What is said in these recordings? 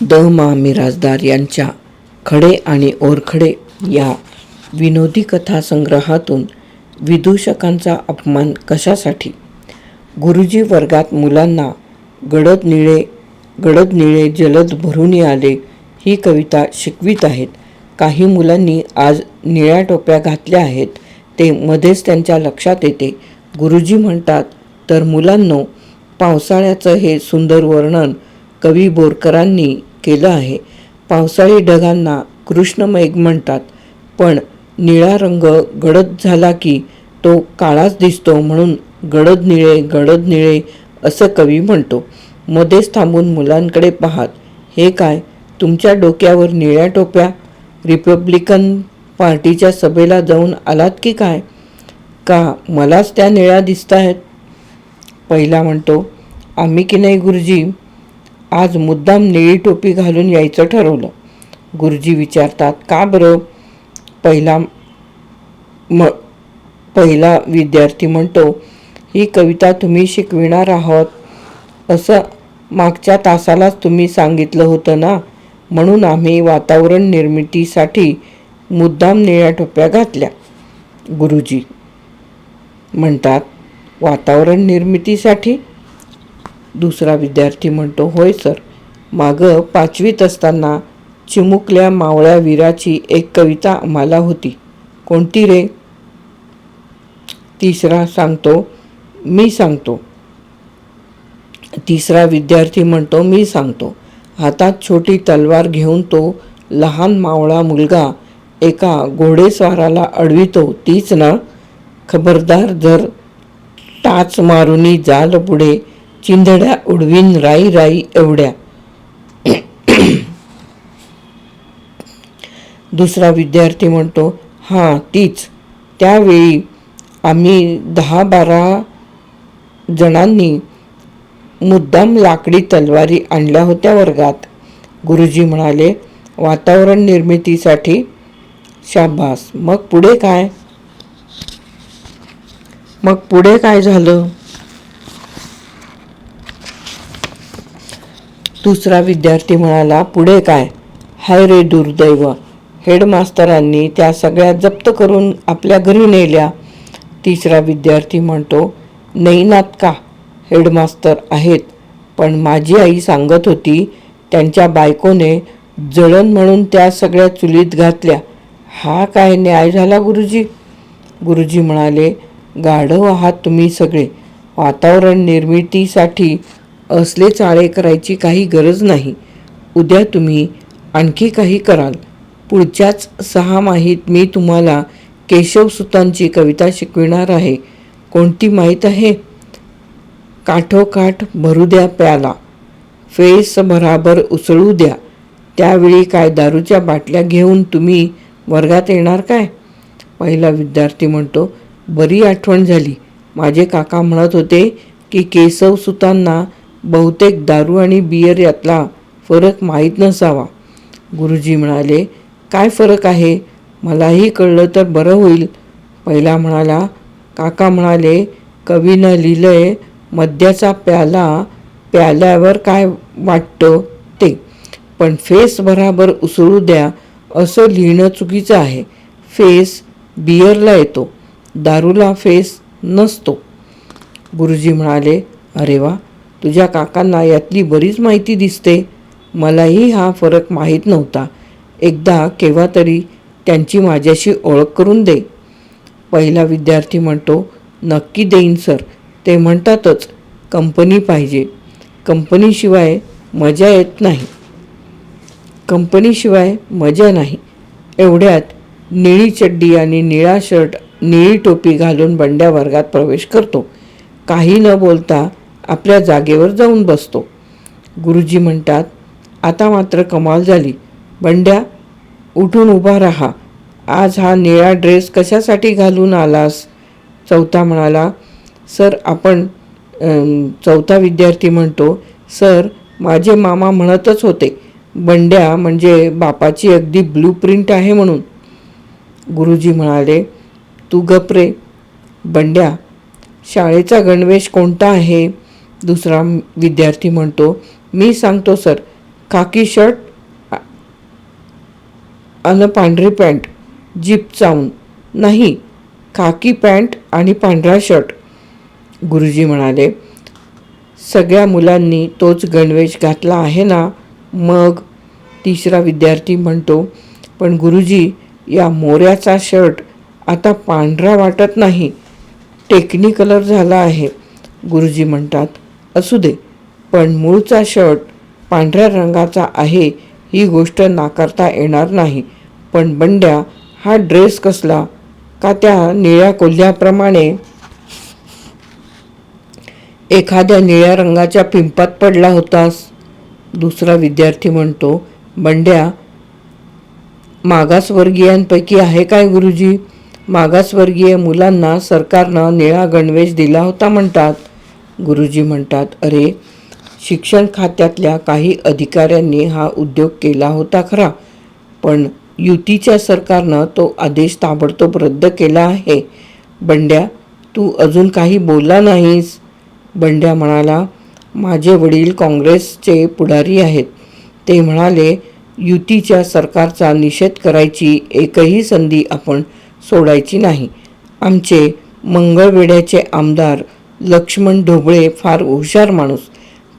The मा मिराजदार यांच्या खडे आणि ओरखडे या विनोदी कथा संग्रहातून विदूषकांचा अपमान कशासाठी? गुरुजी वर्गात मुलांना गडद निळे गडद निळे जलद भरून आले ही कविता शिकवित आहेत. काही मुलांनी आज निळ्या टोप्या घातल्या आहेत. ते मध्येच त्यांच्या लक्षात येते. गुरुजी म्हणतात तर मुलांनो पावसाळ्याचं हे सुंदर वर्णन कवी बोरकरांनी केलं आहे. पावसाळी ढगांना कृष्णमेघ म्हणतात पण निळा रंग गडद झाला की तो काळाच दिसतो म्हणून गडद निळे गडद निळे असं कवी म्हणतो. मध्येच थांबून मुलांकडे पाहात हे काय तुमच्या डोक्यावर निळ्या टोप्या? रिपब्लिकन पार्टीच्या सभेला जाऊन आलात की काय? का मलाच त्या निळ्या दिसत आहेत पहिला म्हणतो आम्ही की नाही गुरुजी? आज मुद्दाम निळी टोपी घालून यायचं ठरवलं. गुरुजी विचारतात का बरं? पहिला म पहिला विद्यार्थी म्हणतो ही कविता तुम्ही शिकविणार आहोत. असं मागच्या तासालाच तुम्ही सांगितलं होतं ना? म्हणून आम्ही वातावरण निर्मितीसाठी मुद्दाम निळ्या टोप्या घातल्या. गुरुजी म्हणतात वातावरण निर्मितीसाठी दुसरा विद्यार्थी म्हणतो होय सर. मागं पाचवीत असताना चिमुकल्या मावळ्या वीराची एक कविता आम्हाला होती. कोणती रे? तिसरा सांगतो मी सांगतो. तिसरा विद्यार्थी म्हणतो मी सांगतो. हातात छोटी तलवार घेऊन तो लहान मावळा मुलगा एका घोडेस्वाराला अडवितो. तीच ना खबरदार जर टाच मारुनी जाल पुढे चिंधड्या उडवीन राई राई एवढ्या. दुसरा विद्यार्थी म्हणतो हां तीच. त्यावेळी आम्ही दहा बारा जणांनी मुद्दाम लाकडी तलवारी आणल्या होत्या वर्गात. गुरुजी म्हणाले वातावरण निर्मितीसाठी शाबास. मग पुढे काय? मग पुढे काय झालं? दुसरा विद्यार्थी म्हणाला पुढे काय? हाय रे दुर्दैव. हेडमास्तरांनी त्या सगळ्या जप्त करून आपल्या घरी नेल्या. तिसरा विद्यार्थी म्हणतो नैनात का? हेडमास्तर आहेत. पण माझी आई सांगत होती त्यांच्या बायकोने जळण म्हणून त्या सगळ्या चुलीत घातल्या. हा काय न्याय झाला गुरुजी? गुरुजी म्हणाले गाढव आहात तुम्ही सगळे. वातावरण निर्मितीसाठी असले चाळे करायची काही गरज नाही. उद्या तुम्ही आणखी काही कराल. पुढच्याच सहा माहीत मी तुम्हाला केशवसुतांची कविता शिकविणार आहे. कोणती माहीत आहे? काठोकाठ भरू द्या प्याला. फेस भराभर उसळू द्या. त्यावेळी काय दारूच्या बाटल्या घेऊन तुम्ही वर्गात येणार काय? पहिला विद्यार्थी म्हणतो बरी आठवण झाली. माझे काका म्हणत होते की केशवसुतांना बहुतेक दारू आणि बियर यातला फरक माहीत नसावा. गुरुजी म्हणाले काय फरक आहे? मलाही कळलं तर बरं होईल. पहिला म्हणाला काका म्हणाले कवीनं लिहिलंय मद्याचा प्याला प्याल्यावर काय वाटतं ते? पण फेस बराबर उसळू द्या असं लिहिणं चुकीचं आहे. फेस बियरला येतो दारूला फेस नसतो. गुरुजी म्हणाले अरे वा तुझ्या काकांना यातली बरीच माहिती दिसते. मलाही हा फरक माहीत नव्हता. एकदा केव्हा तरी त्यांची माझ्याशी ओळख करून दे. पहिला विद्यार्थी म्हणतो नक्की देईन सर. ते म्हणतातच कंपनी पाहिजे. कंपनीशिवाय मजा येत नाही. कंपनीशिवाय मजा नाही. एवढ्यात निळी चड्डी आणि निळा शर्ट निळी टोपी घालून बंड्या वर्गात प्रवेश करतो. काही न बोलता आपल्या जागेवर जाऊन बसतो. गुरुजी म्हणतात आता मात्र कमाल झाली. बंड्या उठून उभा राहा. आज हा निळा ड्रेस कशासाठी घालून आलास? चौथा म्हणाला सर आपण चौथा विद्यार्थी म्हणतो सर माझे मामा म्हणतच होते. बंड्या म्हणजे बापाची अगदी ब्लू प्रिंट आहे म्हणून. गुरुजी म्हणाले तू गपरे बंड्या शाळेचा गणवेश कोणता आहे? दुसरा विद्यार्थी म्हणतो मी सांगतो सर खाकी शर्ट अन पांढरी पॅन्ट जीप चावून. नाही खाकी पॅन्ट आणि पांढरा शर्ट. गुरुजी म्हणाले सगळ्या मुलांनी तोच गणवेश घातला आहे ना? मग तिसरा विद्यार्थी म्हणतो पण गुरुजी या मोऱ्याचा शर्ट आता पांढरा वाटत नाही टेकनी कलर झाला आहे. गुरुजी म्हणतात असू दे. पण मूळचा शर्ट पांढऱ्या रंगाचा आहे ही गोष्ट नाकारता येणार नाही. पण बंड्या हा ड्रेस कसला? का त्या निळ्या कोल्ह्याप्रमाणे? एखाद्या निळ्या रंगाच्या पिंपात पडला होतास? दुसरा विद्यार्थी म्हणतो बंड्या मागासवर्गीयांपैकी आहे काय गुरुजी? मागासवर्गीय मुलांना सरकारनं निळा गणवेश दिला होता म्हणतात. गुरुजी म्हणतात अरे शिक्षण खात्यातल्या काही अधिकाऱ्यांनी हा उद्योग केला होता खरा पण युतीच्या सरकारनं तो आदेश ताबडतोब रद्द केला आहे. बंड्या तू अजून काही बोलला नाहीस. बंड्या म्हणाला माझे वडील काँग्रेसचे पुढारी आहेत. ते म्हणाले युतीच्या सरकारचा निषेध करायची एकही संधी आपण सोडायची नाही. आमचे मंगळवेड्याचे आमदार लक्ष्मण ढोबळे फार हुशार माणूस.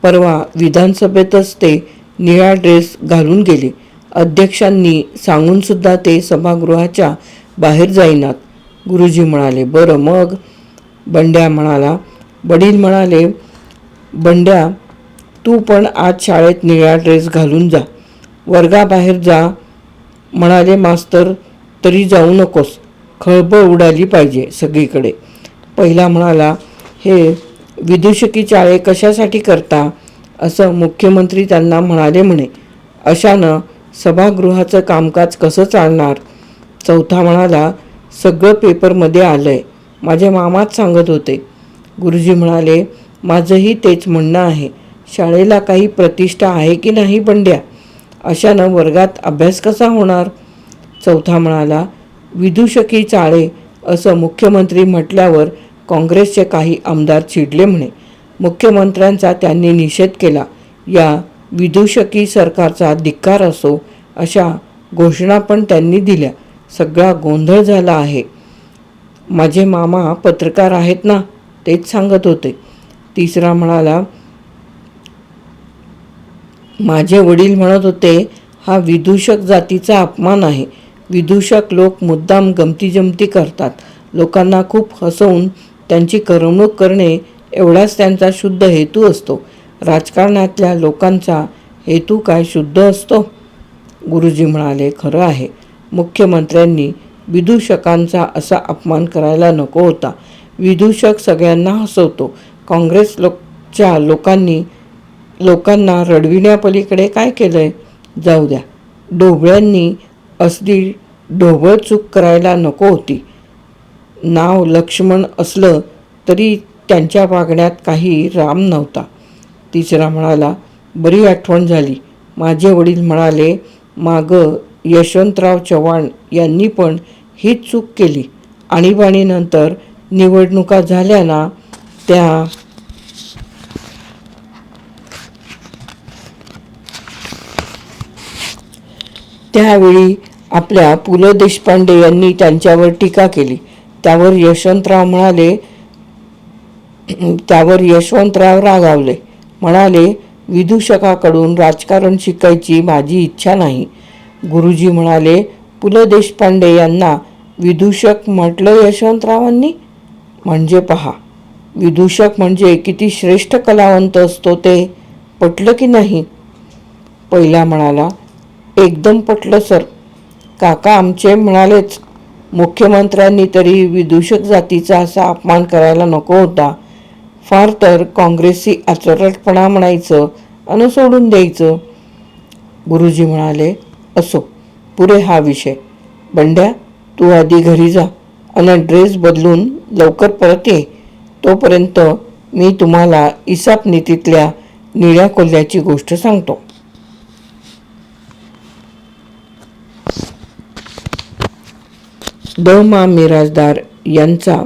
परवा विधानसभेतच ते निळा ड्रेस घालून गेले. अध्यक्षांनी सांगूनसुद्धा ते सभागृहाच्या बाहेर जाईनात. गुरुजी म्हणाले बरं मग. बंड्या म्हणाला वडील म्हणाले बंड्या तू पण आज शाळेत निळा ड्रेस घालून जा. वर्गाबाहेर जा. म्हणाले मास्तर तरी जाऊ नकोस. खळबळ उडाली पाहिजे सगळीकडे. पहिला म्हणाला हे विदूषकी चाळे कशासाठी करता असं मुख्यमंत्री त्यांना म्हणाले म्हणे. अशानं सभागृहाचं कामकाज कसं चालणार? चौथा म्हणाला सगळं पेपरमध्ये आलं आहे माझे मामाच सांगत होते. गुरुजी म्हणाले माझंही तेच म्हणणं आहे. शाळेला काही प्रतिष्ठा आहे की नाही बंड्या? अशानं वर्गात अभ्यास कसा होणार? चौथा म्हणाला विदूषकी चाळे असं मुख्यमंत्री म्हटल्यावर काँग्रेसचे काही आमदार चिडले म्हणे. मुख्यमंत्र्यांचा त्यांनी निषेध केला. या विदूषकी सरकारचा धिक्कार असो अशा घोषणा पण त्यांनी दिल्या. सगळा गोंधळ झाला आहे. माझे मामा पत्रकार आहेत ना तेच सांगत होते. तिसरा म्हणाला माझे वडील म्हणत होते हा विदूषक जातीचा अपमान आहे. विदूषक लोक मुद्दाम गमतीजमती करतात. लोकांना खूप हसवून त्यांची करमणूक करणे एवढाच त्यांचा शुद्ध हेतू असतो. राजकारणातल्या लोकांचा हेतू काय शुद्ध असतो? गुरुजी म्हणाले खरं आहे. मुख्यमंत्र्यांनी विदूषकांचा असा अपमान करायला नको होता. विदूषक सगळ्यांना हसवतो. काँग्रेस लोकच्या लोकांनी लोकांना रडविण्यापलीकडे काय केलं आहे जाऊ द्या. ढोबळ्यांनी असली ढोबळ चूक करायला नको होती. नाव लक्ष्मण असलं तरी त्यांच्या वागण्यात काही राम नव्हता. तिसरा म्हणाला बरी आठवण झाली. माझे वडील म्हणाले मागं यशवंतराव चव्हाण यांनी पण हीच चूक केली. आणीबाणीनंतर निवडणुका झाल्या ना त्या त्यावेळी आपल्या पु. ल. देशपांडे यांनी त्यांच्यावर टीका केली. त्यावर यशवंतराव म्हणाले त्यावर यशवंतराव रागावले. म्हणाले विदूषकाकडून राजकारण शिकायची माझी इच्छा नाही. गुरुजी म्हणाले पु ल देशपांडे यांना विदूषक म्हटलं यशवंतरावांनी? म्हणजे पहा विदूषक म्हणजे किती श्रेष्ठ कलावंत असतो ते पटलं की नाही? पहिला म्हणाला एकदम पटलं सर. काका आमचे म्हणालेच मुख्यमंत्र्यांनी तरी विदूषक जातीचा असा अपमान करायला नको होता. फार तर काँग्रेसी आचरटपणा म्हणायचं आणि सोडून द्यायचं. गुरुजी म्हणाले असो पुरे हा विषय. बंड्या तू आधी घरी जा आणि ड्रेस बदलून लवकर परत ये. तोपर्यंत मी तुम्हाला इसाप नीतीतल्या निळ्या कोल्ह्याची गोष्ट सांगतो. द मा मिराजदार यांचा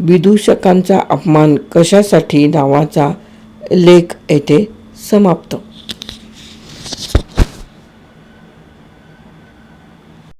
विदूषकांचा अपमान कशासाठी नावाचा लेख येथे समाप्त.